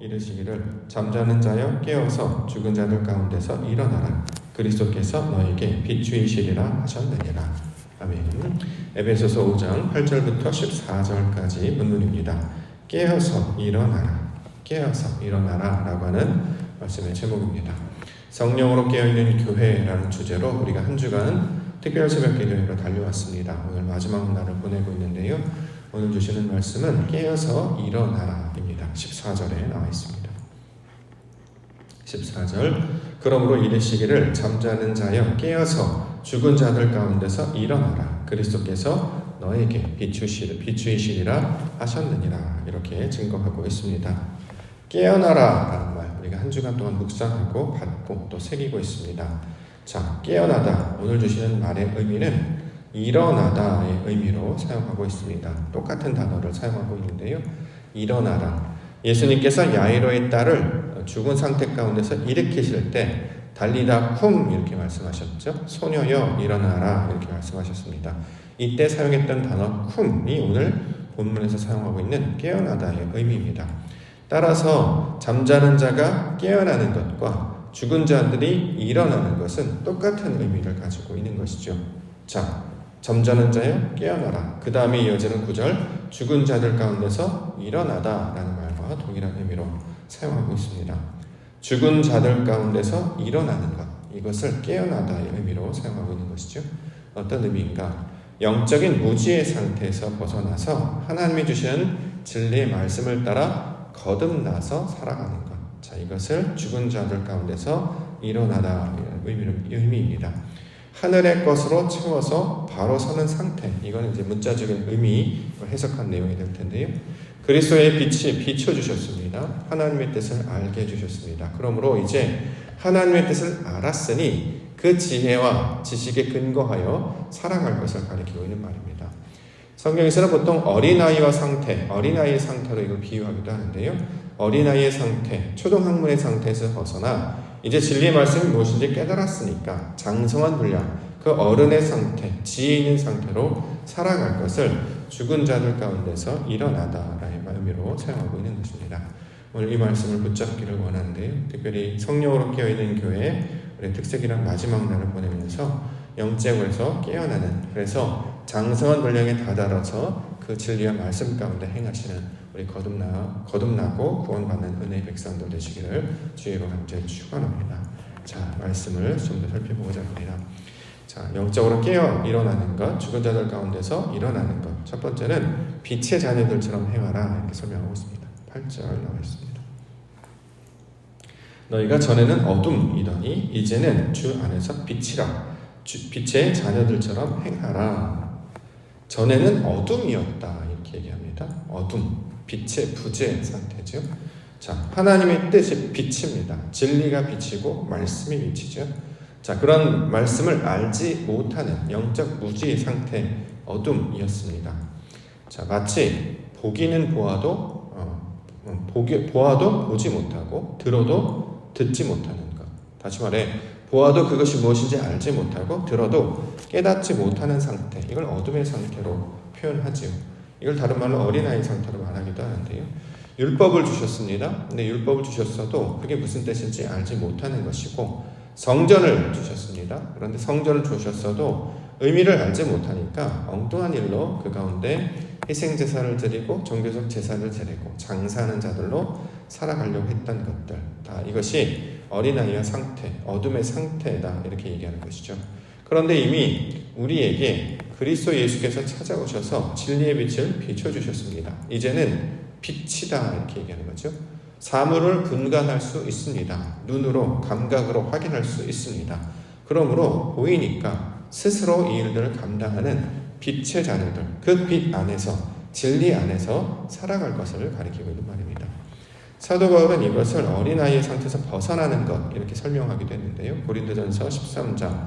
이르시기를 잠자는 자여 깨어서 죽은 자들 가운데서 일어나라. 그리스도께서 너에게 비추이시리라 하셨느니라. 아멘. 에베소서 5장 8절부터 14절까지 본문입니다. 깨어서 일어나라. 깨어서 일어나라 라고 하는 말씀의 제목입니다. 성령으로 깨어있는 교회라는 주제로 우리가 한 주간 특별 새벽 기도회로 달려왔습니다. 오늘 마지막 날을 보내고 있는데요 오늘 주시는 말씀은 깨어서 일어나라입니다. 14절에 나와 있습니다. 14절 그러므로 이르시기를 잠자는 자여 깨어서 죽은 자들 가운데서 일어나라 그리스도께서 너에게 비추시, 비추이시리라 하셨느니라 이렇게 증거하고 있습니다. 깨어나라 라는 말 우리가 한 주간 동안 묵상하고 받고 또 새기고 있습니다. 자 깨어나다 오늘 주시는 말의 의미는 일어나다의 의미로 사용하고 있습니다. 똑같은 단어를 사용하고 있는데요. 일어나라. 예수님께서 야이로의 딸을 죽은 상태 가운데서 일으키실 때 달리다 쿵 이렇게 말씀하셨죠. 소녀여 일어나라 이렇게 말씀하셨습니다. 이때 사용했던 단어 쿵이 오늘 본문에서 사용하고 있는 깨어나다의 의미입니다. 따라서 잠자는 자가 깨어나는 것과 죽은 자들이 일어나는 것은 똑같은 의미를 가지고 있는 것이죠. 자, 잠자는 자여 깨어나라. 그 다음에 이어지는 구절 죽은 자들 가운데서 일어나다라는 말과 동일한 의미로 사용하고 있습니다. 죽은 자들 가운데서 일어나는 것 이것을 깨어나다의 의미로 사용하고 있는 것이죠. 어떤 의미인가? 영적인 무지의 상태에서 벗어나서 하나님이 주시는 진리의 말씀을 따라 거듭나서 살아가는 것. 자, 이것을 죽은 자들 가운데서 일어나다 의미입니다. 하늘의 것으로 채워서 바로 서는 상태. 이거는 이제 문자적인 의미 해석한 내용이 될 텐데요. 그리스도의 빛이 비춰 주셨습니다. 하나님의 뜻을 알게 해 주셨습니다. 그러므로 이제 하나님의 뜻을 알았으니 그 지혜와 지식에 근거하여 살아갈 것을 가리키고 있는 말입니다. 성경에서는 보통 어린아이와 상태, 어린아이의 상태로 이걸 비유하기도 하는데요. 어린아이의 상태, 초등학문의 상태에서 벗어나 이제 진리의 말씀이 무엇인지 깨달았으니까 장성한 분량, 그 어른의 상태, 지혜 있는 상태로 살아갈 것을 죽은 자들 가운데서 일어나다라는 의미로 사용하고 있는 것입니다. 오늘 이 말씀을 붙잡기를 원하는데요. 특별히 성령으로 깨어있는 교회 우리 특색이란 마지막 날을 보내면서 영적으로서 깨어나는 그래서 장성한 분량에 다다라서 그 진리와 말씀 가운데 행하시는 우리 거듭나 거듭나고 구원받는 은혜의 백성들 되시기를 주의로 간절히 축원합니다. 자 말씀을 좀 더 살펴보고자 합니다. 자 영적으로 깨어 일어나는 것, 죽은 자들 가운데서 일어나는 것. 첫 번째는 빛의 자녀들처럼 행하라 이렇게 설명하고 있습니다. 8절 나와 있습니다. 너희가 전에는 어둠이더니 이제는 주 안에서 빛이라 주, 빛의 자녀들처럼 행하라. 전에는 어둠이었다 이렇게 얘기합니다. 어둠. 빛의 부재 상태죠. 자, 하나님의 뜻이 빛입니다. 진리가 빛이고 말씀이 빛이죠. 자, 그런 말씀을 알지 못하는 영적 무지 상태 어둠이었습니다. 자, 마치 보기는 보아도 어, 음, 보기, 보아도 보지 못하고 들어도 듣지 못하는 것. 다시 말해 보아도 그것이 무엇인지 알지 못하고 들어도 깨닫지 못하는 상태. 이걸 어둠의 상태로 표현하지요. 이걸 다른 말로 어린아이 상태로 말하기도 하는데요. 율법을 주셨습니다. 근데 율법을 주셨어도 그게 무슨 뜻인지 알지 못하는 것이고 성전을 주셨습니다. 그런데 성전을 주셨어도 의미를 알지 못하니까 엉뚱한 일로 그 가운데 희생 제사를 드리고 종교적 제사를 드리고 장사하는 자들로 살아가려고 했던 것들 다 이것이 어린아이의 상태, 어둠의 상태다 이렇게 얘기하는 것이죠. 그런데 이미 우리에게 그리스도 예수께서 찾아오셔서 진리의 빛을 비춰주셨습니다. 이제는 빛이다 이렇게 얘기하는 거죠. 사물을 분간할 수 있습니다. 눈으로 감각으로 확인할 수 있습니다. 그러므로 보이니까 스스로 이 일들을 감당하는 빛의 자녀들 그 빛 안에서 진리 안에서 살아갈 것을 가리키고 있는 말입니다. 사도 바울은 이것을 어린아이의 상태에서 벗어나는 것 이렇게 설명하기도 했는데요. 고린도전서 13장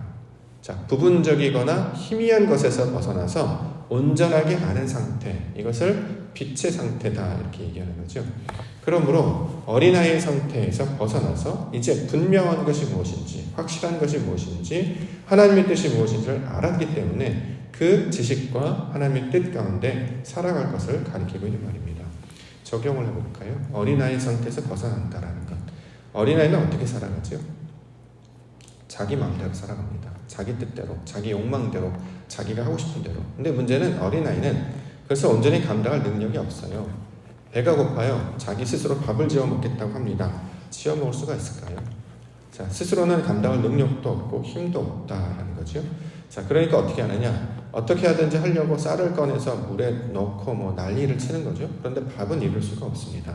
자, 부분적이거나 희미한 것에서 벗어나서 온전하게 아는 상태. 이것을 빛의 상태다. 이렇게 얘기하는 거죠. 그러므로 어린아이의 상태에서 벗어나서 이제 분명한 것이 무엇인지, 확실한 것이 무엇인지, 하나님의 뜻이 무엇인지를 알았기 때문에 그 지식과 하나님의 뜻 가운데 살아갈 것을 가리키고 있는 말입니다. 적용을 해볼까요? 어린아이 상태에서 벗어난다라는 것. 어린아이는 어떻게 살아가죠? 자기 마음대로 살아갑니다. 자기 뜻대로, 자기 욕망대로, 자기가 하고 싶은 대로. 근데 문제는 어린아이는 그래서 온전히 감당할 능력이 없어요. 배가 고파요. 자기 스스로 밥을 지어 먹겠다고 합니다. 지어 먹을 수가 있을까요? 자, 스스로는 감당할 능력도 없고 힘도 없다라는 거죠. 자, 그러니까 어떻게 하느냐? 어떻게 하든지 하려고 쌀을 꺼내서 물에 넣고 뭐 난리를 치는 거죠. 그런데 밥은 이룰 수가 없습니다.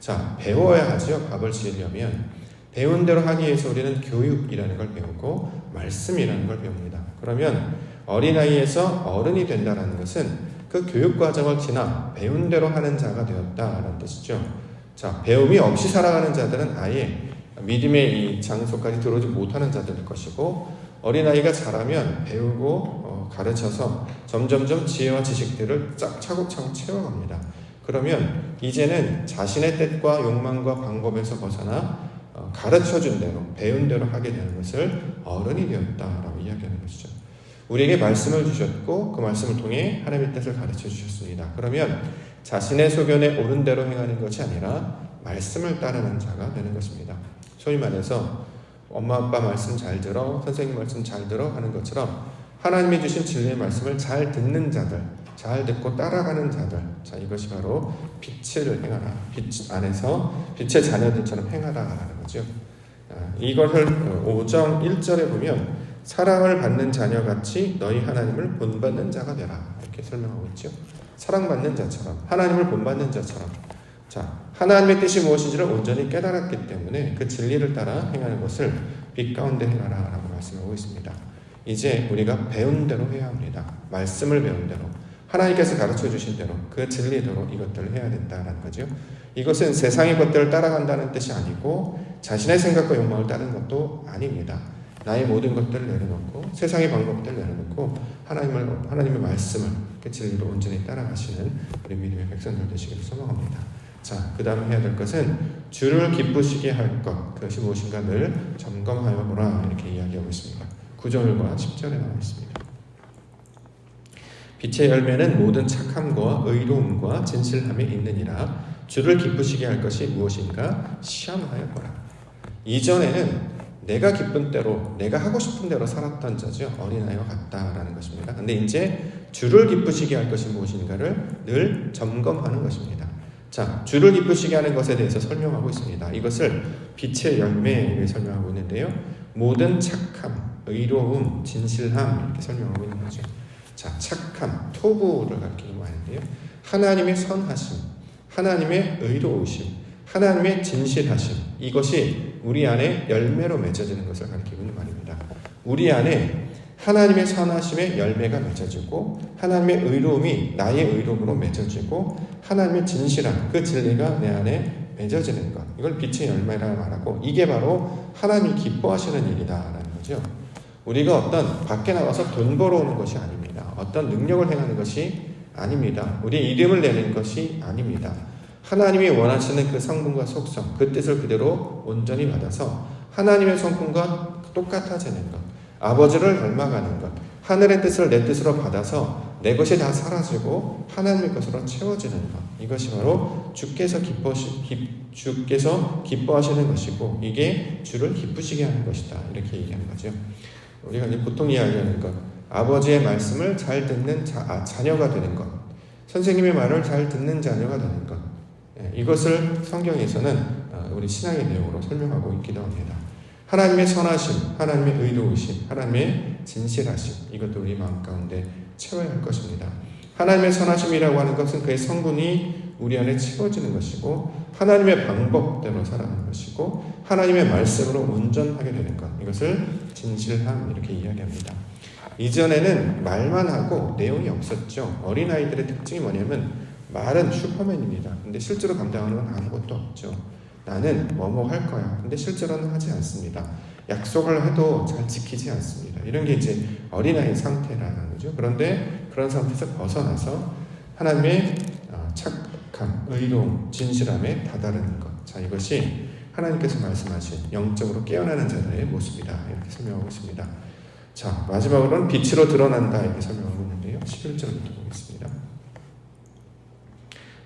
자, 배워야 하죠. 밥을 지으려면. 배운 대로 하기 위해서 우리는 교육이라는 걸 배우고 말씀이라는 걸 배웁니다. 그러면 어린아이에서 어른이 된다는 것은 그 교육 과정을 지나 배운 대로 하는 자가 되었다라는 뜻이죠. 자, 배움이 없이 살아가는 자들은 아예 믿음의 이 장소까지 들어오지 못하는 자들일 것이고 어린아이가 자라면 배우고 어, 가르쳐서 점점점 지혜와 지식들을 쫙 차곡차곡 채워갑니다. 그러면 이제는 자신의 뜻과 욕망과 방법에서 벗어나 어, 가르쳐 준 대로 배운 대로 하게 되는 것을 어른이 되었다라고 이야기하는 것이죠. 우리에게 말씀을 주셨고 그 말씀을 통해 하나님의 뜻을 가르쳐 주셨습니다. 그러면 자신의 소견에 옳은 대로 행하는 것이 아니라 말씀을 따르는 자가 되는 것입니다. 소위 말해서 엄마 아빠 말씀 잘 들어 선생님 말씀 잘 들어 하는 것처럼 하나님이 주신 진리의 말씀을 잘 듣는 자들 잘 듣고 따라가는 자들 자 이것이 바로 빛을 행하라 빛 안에서 빛의 자녀들처럼 행하라라는 거죠. 이것을 5장 1절에 보면 사랑을 받는 자녀같이 너희 하나님을 본받는 자가 되라 이렇게 설명하고 있죠. 사랑받는 자처럼 하나님을 본받는 자처럼 자 하나님의 뜻이 무엇인지를 온전히 깨달았기 때문에 그 진리를 따라 행하는 것을 빛 가운데 행하라 라고 말씀하고 있습니다. 이제 우리가 배운 대로 해야 합니다. 말씀을 배운 대로 하나님께서 가르쳐 주신 대로 그 진리대로 이것들을 해야 된다는 거죠. 이것은 세상의 것들을 따라간다는 뜻이 아니고 자신의 생각과 욕망을 따르는 것도 아닙니다. 나의 모든 것들을 내려놓고 세상의 방법들을 내려놓고 하나님을 하나님의 말씀을 그 진리로 온전히 따라가시는 우리 믿음의 백성들 되시기를 소망합니다. 자, 그 다음 해야 될 것은 주를 기쁘시게 할 것, 그것이 무엇인가 늘 점검하여 보라 이렇게 이야기하고 있습니다. 9절과 10절에 나와 있습니다. 빛의 열매는 모든 착함과 의로움과 진실함에 있느니라 주를 기쁘시게 할 것이 무엇인가 시험하여 보라. 이전에는 내가 기쁜 대로, 내가 하고 싶은 대로 살았던 자죠. 어린아이와 같다라는 것입니다. 근데 이제 주를 기쁘시게 할 것이 무엇인가를 늘 점검하는 것입니다. 자, 주를 기쁘시게 하는 것에 대해서 설명하고 있습니다. 이것을 빛의 열매를 설명하고 있는데요. 모든 착함, 의로움, 진실함 이렇게 설명하고 있는 거죠. 자, 착함, 토부를 가리키는 말인데요. 하나님의 선하심, 하나님의 의로우심, 하나님의 진실하심 이것이 우리 안에 열매로 맺어지는 것을 가리키고 있는 말입니다. 우리 안에 하나님의 선하심의 열매가 맺어지고 하나님의 의로움이 나의 의로움으로 맺어지고 하나님의 진실함 그 진리가 내 안에 맺어지는 것 이걸 빛의 열매라고 말하고 이게 바로 하나님이 기뻐하시는 일이다라는 거죠. 우리가 어떤 밖에 나가서 돈 벌어오는 것이 아닙니다. 어떤 능력을 행하는 것이 아닙니다. 우리 이름을 내는 것이 아닙니다. 하나님이 원하시는 그 성분과 속성, 그 뜻을 그대로 온전히 받아서 하나님의 성품과 똑같아지는 것, 아버지를 닮아가는 것, 하늘의 뜻을 내 뜻으로 받아서 내 것이 다 사라지고 하나님의 것으로 채워지는 것, 이것이 바로 주께서 기뻐시, 기, 주께서 기뻐하시는 것이고 이게 주를 기쁘시게 하는 것이다 이렇게 얘기하는 거죠. 우리가 이제 보통 이야기하는 것, 아버지의 말씀을 잘 듣는 자, 아, 자녀가 되는 것, 선생님의 말을 잘 듣는 자녀가 되는 것, 예, 이것을 성경에서는 우리 신앙의 내용으로 설명하고 있기도 합니다. 하나님의 선하심, 하나님의 의로우심, 하나님의 진실하심 이것도 우리 마음 가운데 채워야 할 것입니다. 하나님의 선하심이라고 하는 것은 그의 성분이 우리 안에 채워지는 것이고 하나님의 방법대로 살아가는 것이고 하나님의 말씀으로 온전하게 되는 것 이것을 진실함 이렇게 이야기합니다. 이전에는 말만 하고 내용이 없었죠. 어린아이들의 특징이 뭐냐면 말은 슈퍼맨입니다. 근데 실제로 감당하는 건 아무것도 없죠. 나는 뭐뭐 할 거야. 근데 실제로는 하지 않습니다. 약속을 해도 잘 지키지 않습니다. 이런 게 이제 어린아이 상태라는 거죠. 그런데 그런 상태에서 벗어나서 하나님의 어, 착함, 의로움, 진실함에 다다르는 것. 자, 이것이 하나님께서 말씀하신 영적으로 깨어나는 자들의 모습이다. 이렇게 설명하고 있습니다. 자, 마지막으로는 빛으로 드러난다. 이렇게 설명하고 있는데요. 11절부터 보겠습니다.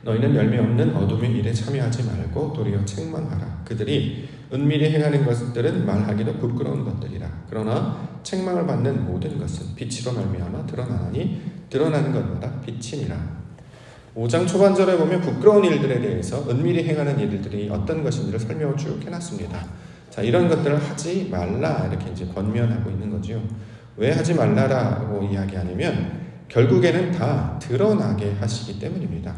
너희는 열매 없는 어둠의 일에 참여하지 말고 도리어 책망하라. 그들이 은밀히 행하는 것들은 말하기도 부끄러운 것들이라. 그러나 책망을 받는 모든 것은 빛으로 말미암아 드러나니 드러나는 것마다 빛이니라. 5장 초반절에 보면 부끄러운 일들에 대해서 은밀히 행하는 일들이 어떤 것인지를 설명을 쭉 해놨습니다. 자, 이런 것들을 하지 말라 이렇게 이제 권면하고 있는 거죠. 왜 하지 말라라고 이야기하냐면 결국에는 다 드러나게 하시기 때문입니다.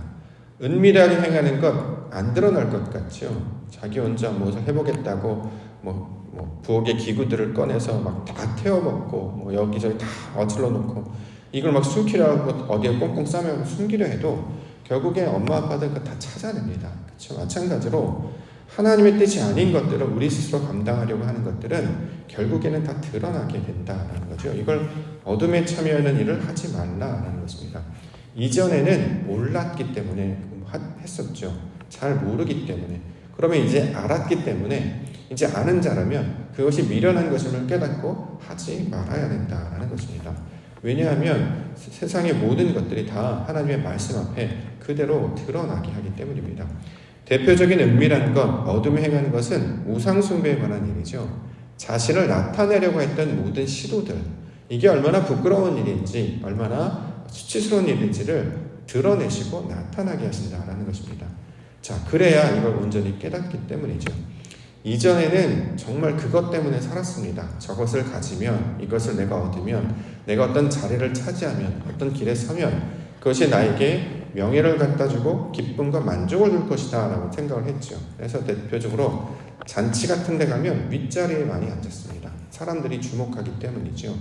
은밀하게 행하는 것 안 드러날 것 같죠. 자기 혼자 뭐 해보겠다고 뭐, 뭐 부엌의 기구들을 꺼내서 막 다 태워 먹고 뭐 여기저기 다 어질러 놓고 이걸 막 숨기려 하고 어디에 꽁꽁 싸매고 숨기려 해도 결국에 엄마 아빠들 다 찾아냅니다. 그렇죠. 마찬가지로 하나님의 뜻이 아닌 것들을 우리 스스로 감당하려고 하는 것들은 결국에는 다 드러나게 된다라는 거죠. 이걸 어둠에 참여하는 일을 하지 말라라는 것입니다. 이전에는 몰랐기 때문에 했었죠. 잘 모르기 때문에. 그러면 이제 알았기 때문에 이제 아는 자라면 그것이 미련한 것임을 깨닫고 하지 말아야 된다라는 것입니다. 왜냐하면 세상의 모든 것들이 다 하나님의 말씀 앞에 그대로 드러나게 하기 때문입니다. 대표적인 은밀한 것, 어둠에 행하는 것은 우상숭배에 관한 일이죠. 자신을 나타내려고 했던 모든 시도들, 이게 얼마나 부끄러운 일인지, 얼마나 수치스러운 일인지를 드러내시고 나타나게 하신다라는 것입니다. 자, 그래야 이걸 온전히 깨닫기 때문이죠. 이전에는 정말 그것 때문에 살았습니다. 저것을 가지면, 이것을 내가 얻으면, 내가 어떤 자리를 차지하면, 어떤 길에 서면, 그것이 나에게 명예를 갖다 주고 기쁨과 만족을 줄 것이다 라고 생각을 했죠. 그래서 대표적으로 잔치 같은 데 가면 윗자리에 많이 앉았습니다. 사람들이 주목하기 때문이죠.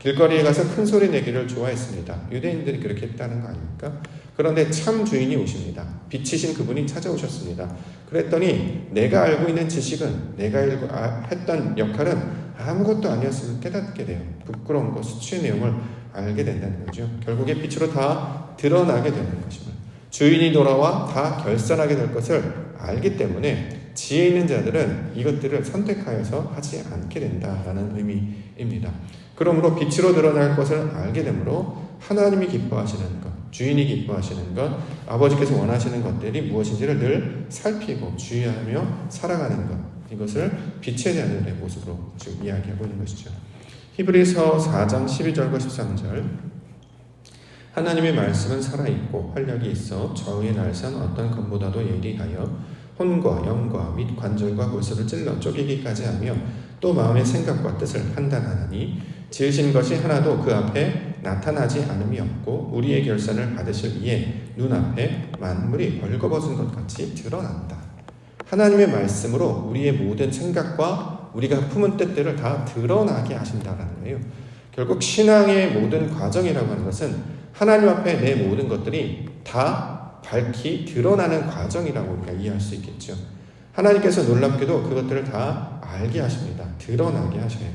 길거리에 가서 큰 소리 내기를 좋아했습니다. 유대인들이 그렇게 했다는 거 아닙니까? 그런데 참 주인이 오십니다. 빛이신 그분이 찾아오셨습니다. 그랬더니 내가 알고 있는 지식은 내가 아, 했던 역할은 아무것도 아니었음을 깨닫게 돼요. 부끄러운 것, 수치의 내용을 알게 된다는 거죠. 결국에 빛으로 다 드러나게 되는 것입니다. 주인이 돌아와 다 결산하게 될 것을 알기 때문에 지혜 있는 자들은 이것들을 선택하여서 하지 않게 된다라는 의미입니다. 그러므로 빛으로 드러날 것을 알게 되므로 하나님이 기뻐하시는 것, 주인이 기뻐하시는 것, 아버지께서 원하시는 것들이 무엇인지를 늘 살피고 주의하며 살아가는 것, 이것을 빛의 자들의 모습으로 지금 이야기하고 있는 것이죠. 히브리서 4장 12절과 13절 하나님의 말씀은 살아있고 활력이 있어 저의 날선 어떤 검보다도 예리하여 혼과 영과 및 관절과 골수를 찔러 쪼개기까지 하며 또 마음의 생각과 뜻을 판단하나니 지으신 것이 하나도 그 앞에 나타나지 않음이 없고 우리의 결산을 받으실 이에 눈앞에 만물이 벌거벗은 것 같이 드러난다. 하나님의 말씀으로 우리의 모든 생각과 우리가 품은 뜻들을 다 드러나게 하신다라는 거예요. 결국 신앙의 모든 과정이라고 하는 것은 하나님 앞에 내 모든 것들이 다 밝히 드러나는 과정이라고 우리가 이해할 수 있겠죠. 하나님께서 놀랍게도 그것들을 다 알게 하십니다. 드러나게 하셔요.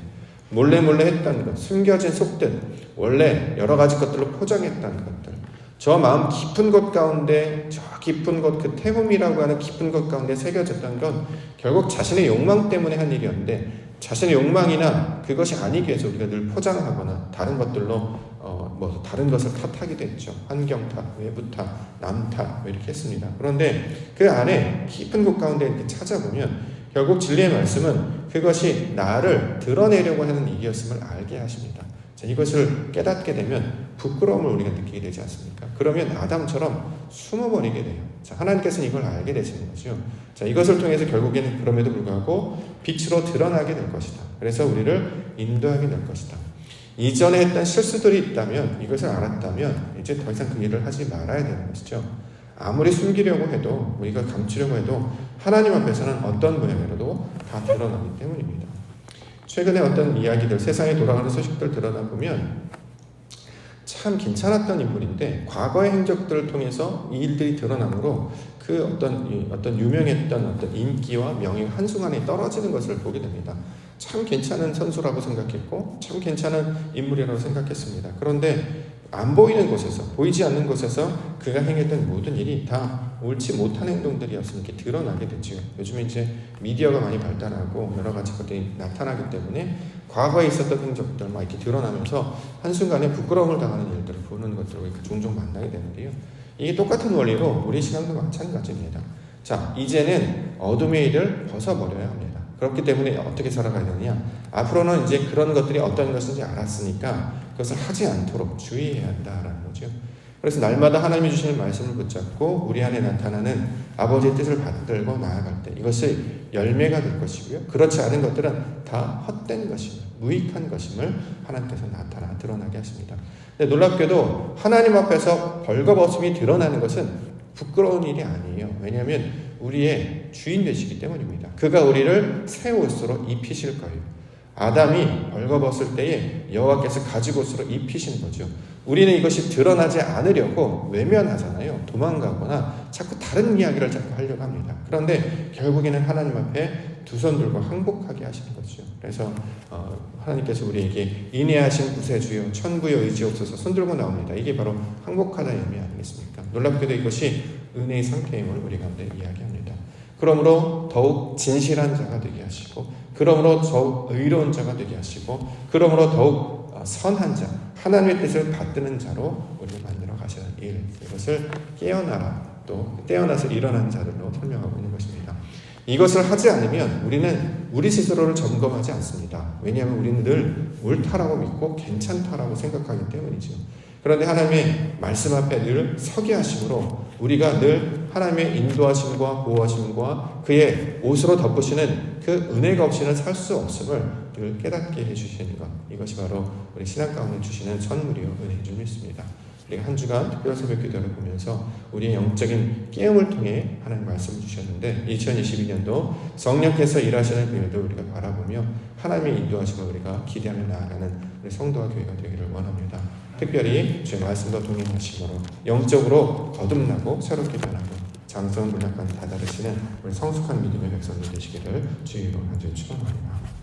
몰래 몰래 했던 것, 숨겨진 속뜻, 원래 여러 가지 것들로 포장했던 것들, 저 마음 깊은 곳 가운데, 저 깊은 곳, 그 태움이라고 하는 깊은 곳 가운데 새겨졌던 건 결국 자신의 욕망 때문에 한 일이었는데, 자신의 욕망이나 그것이 아니기 위해서 우리가 늘 포장하거나 다른 것들로 어, 뭐 다른 것을 탓하기도 했죠. 환경 탓, 외부 탓, 남 탓, 뭐 이렇게 했습니다. 그런데 그 안에 깊은 곳 가운데 이렇게 찾아보면 결국 진리의 말씀은 그것이 나를 드러내려고 하는 일이었음을 알게 하십니다. 자, 이것을 깨닫게 되면 부끄러움을 우리가 느끼게 되지 않습니까? 그러면 아담처럼 숨어버리게 돼요. 자, 하나님께서는 이걸 알게 되시는 거죠. 자, 이것을 통해서 결국에는 그럼에도 불구하고 빛으로 드러나게 될 것이다. 그래서 우리를 인도하게 될 것이다. 이전에 했던 실수들이 있다면 이것을 알았다면 이제 더 이상 그 일을 하지 말아야 되는 것이죠. 아무리 숨기려고 해도 우리가 감추려고 해도 하나님 앞에서는 어떤 모양으로도 다 드러나기 때문입니다. 최근에 어떤 이야기들, 세상에 돌아가는 소식들 들여다 보면 참 괜찮았던 인물인데 과거의 행적들을 통해서 이 일들이 드러나므로 그그 어떤 이 어떤 유명했던 어떤 인기와 명예가 한순간에 떨어지는 것을 보게 됩니다. 참 괜찮은 선수라고 생각했고 참 괜찮은 인물이라고 생각했습니다. 그런데 안 보이는 곳에서 보이지 않는 곳에서 그가 행했던 모든 일이 다 옳지 못한 행동들이었으면 이렇게 드러나게 되죠. 요즘에 이제 미디어가 많이 발달하고 여러 가지 것들이 나타나기 때문에 과거에 있었던 행적들 막 이렇게 드러나면서 한순간에 부끄러움을 당하는 일들을 보는 것들을 종종 만나게 되는데요. 이게 똑같은 원리로 우리 신앙도 마찬가지입니다. 자, 이제는 어둠의 일을 벗어버려야 합니다. 그렇기 때문에 어떻게 살아가야 되느냐? 앞으로는 이제 그런 것들이 어떤 것인지 알았으니까 그것을 하지 않도록 주의해야 한다라는 거죠. 그래서 날마다 하나님이 주시는 말씀을 붙잡고 우리 안에 나타나는 아버지의 뜻을 받들고 나아갈 때 이것이 열매가 될 것이고요. 그렇지 않은 것들은 다 헛된 것임을, 무익한 것임을 하나님께서 나타나 드러나게 하십니다. 근데 놀랍게도 하나님 앞에서 벌거벗음이 드러나는 것은 부끄러운 일이 아니에요. 왜냐하면 우리의 주인 되시기 때문입니다. 그가 우리를 새 옷으로 입히실 거예요. 아담이 벌거벗을 때에 여호와께서 가죽 옷으로 입히신 거죠. 우리는 이것이 드러나지 않으려고 외면하잖아요. 도망가거나 자꾸 다른 이야기를 자꾸 하려고 합니다. 그런데 결국에는 하나님 앞에 두 손 들고 항복하게 하시는 거죠. 그래서 어, 하나님께서 우리에게 인내하신 구세주여 천부여 의지옵소서 손 들고 나옵니다. 이게 바로 항복하다의 의미 아니겠습니까? 놀랍게도 이것이 은혜의 상태임을 우리 가운데 이야기합니다. 그러므로 더욱 진실한 자가 되게 하시고 그러므로 더욱 의로운 자가 되게 하시고 그러므로 더욱 어, 선한 자 하나님의 뜻을 받드는 자로 우리를 만들어 가시는 일 이것을 깨어나라 또 깨어나서 일어난 자들로 설명하고 있는 것입니다. 이것을 하지 않으면 우리는 우리 스스로를 점검하지 않습니다. 왜냐하면 우리는 늘 옳다라고 믿고 괜찮다라고 생각하기 때문이죠. 그런데 하나님의 말씀 앞에 늘 서게 하심으로 우리가 늘 하나님의 인도하심과 보호하심과 그의 옷으로 덮으시는 그 은혜가 없이는 살 수 없음을 늘 깨닫게 해주시는 것 이것이 바로 우리 신앙 가운데 주시는 선물이요 은혜인 줄 믿습니다. 우리가 한 주간 특별 새벽 기도를 보면서 우리의 영적인 깨움을 통해 하나님 말씀을 주셨는데 2022년도 성령께서 일하시는 그 일도 우리가 바라보며 하나님의 인도하심을 우리가 기대하며 나아가는 우리 성도와 교회가 되기를 원합니다. 특별히 주의 말씀과 동행하심으로 영적으로 거듭나고 새롭게 변하고 장성 문학까지 다다르시는 우리 성숙한 믿음의 백성들 되시기를 주의로 한주 축원합니다.